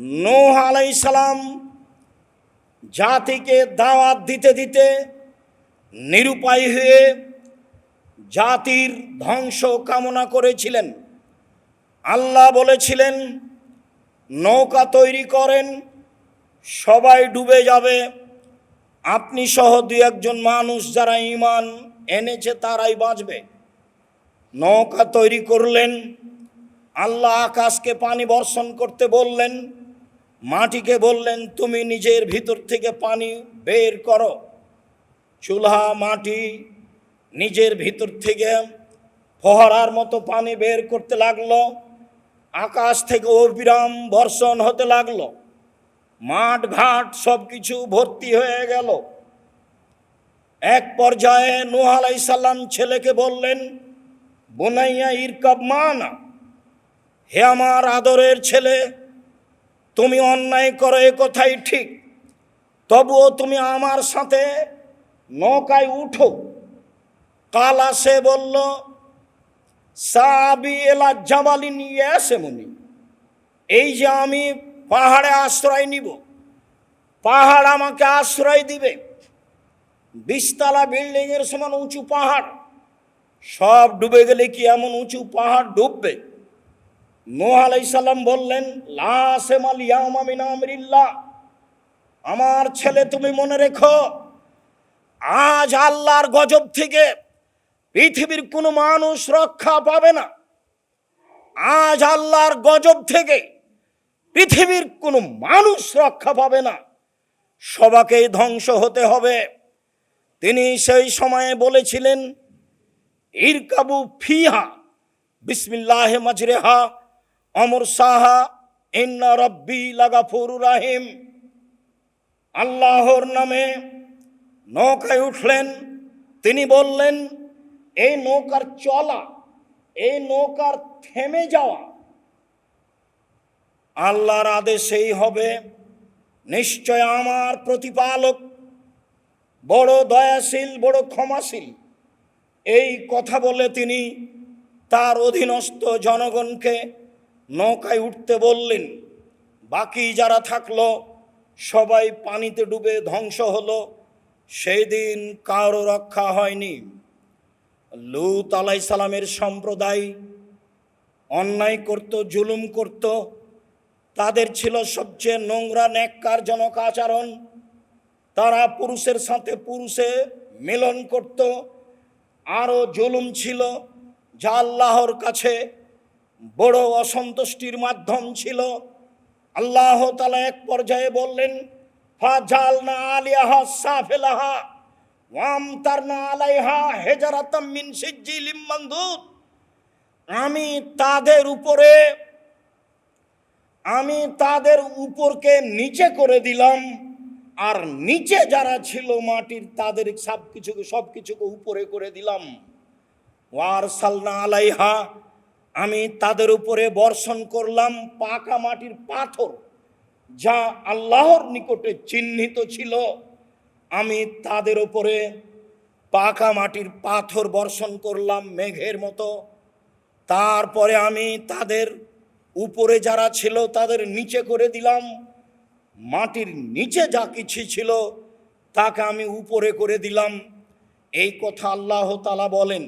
নোহ আলাই সালাম জাতিকে দাওয়াত দিতে দিতে নিরুপায় হয়ে জাতির ধ্বংস কামনা করেছিলেন। আল্লাহ বলেছিলেন, নৌকা তৈরি করেন, সবাই ডুবে যাবে। আপনি সহ দু একজন মানুষ যারা ইমান এনেছে তারাই বাঁচবে। নৌকা তৈরি করলেন, আল্লাহ আকাশকে পানি বর্ষণ করতে বললেন মাটিকে বললেন, তুমি নিজের ভিতর থেকে পানি বের করো। চুলহা মাটি নিজের ভিতর থেকে ফহরার মতো পানি বের করতে লাগল। আকাশ থেকে অবিরাম বর্ষণ হতে লাগল। মাঠ, ঘাট সব কিছু ভর্তি হয়ে গেল। এক পর্যায়ে নূহ আলাইসাল্লাম ছেলেকে বললেন, বোনাইয়া ইরকাব মানা হে আমার আদরের ছেলে তুমি অন্যায় করো, এ কথাই ঠিক। তবুও তুমি আমার সাথে নৌকায় উঠো। কালা সে বলল সাবি এলা জামালি নিয়ে আসে মনি। এই যে আমি পাহাড়ে আশ্রয় নিব, পাহাড় আমাকে আশ্রয় দিবে। বিশতলা বিল্ডিংয়ের সমান উঁচু পাহাড়। সব ডুবে গেলে কি এমন উঁচু পাহাড় ডুববে? নোহ বললেন লাসেমাল আমার ছেলে তুমি মনে রেখো, আজ আল্লাহর গজব থেকে পৃথিবীর কোনো মানুষ রক্ষা পাবে না। আজ আল্লাহর গজব থেকে পৃথিবীর কোনো মানুষ রক্ষা পাবে না। সবাকেই ধ্বংস হতে হবে। তিনি সেই সময়ে বলেছিলেন, ইরকাবু ফিহা, বিসমিল্লাহ মাজরেহা। অমর সাহা, ইন্না রব্বি লাগাফুর রাহিম। আল্লাহর নামে নৌকায় উঠলেন। তিনি বললেন, এই নৌকার চলা, এই নৌকার থেমে যাওয়া, আল্লাহর আদেশেই হবে। নিশ্চয় আমার প্রতিপালক বড় দয়াশীল, বড় ক্ষমাশীল। এই কথা বলে তিনি তার অধীনস্থ জনগণকে নৌকায় উঠতে বললেন, বাকি যারা থাকল, সবাই পানিতে ডুবে ধ্বংস হলো। সেই দিন কারও রক্ষা হয়নি। লুত আলাই সালামের সম্প্রদায় অন্যায় করত, জুলুম করত। তাদের ছিল সবচেয়ে নোংরা, ন্যাক্কারজনক আচরণ। তারা পুরুষের সাথে পুরুষে মিলন করত। আরও জুলুম ছিল যা আল্লাহর কাছে বড় অসন্তুষ্টির মাধ্যম ছিল। আল্লাহ তালা এক পর্যায়ে বললেন ফাজাল না আলিয়াহা সাফেলাহা ওয়াম তার না আলাইহা হেজারাতাম মিন সিজ্জিলিম আমি তাদের উপরে, আমি তাদের উপরকে নিচে করে দিলাম, আর নিচে যারা ছিল মাটির, তাদের সব কিছুকে সব কিছুকে উপরে করে দিলাম। ওয়ার সালনা আলাইহা আমি তাদের উপরে বর্ষণ করলাম পাকা মাটির পাথর, যা আল্লাহর নিকটে চিহ্নিত ছিল। আমি তাদের উপরে পাকা মাটির পাথর বর্ষণ করলাম মেঘের মতো। তারপরে আমি তাদের উপরে যারা ছিল তাদের নিচে করে দিলাম। মাটির নিচে যা কিছু ছিল তাকে আমি উপরে করে দিলাম। এই কথা আল্লাহ তালা বলেন।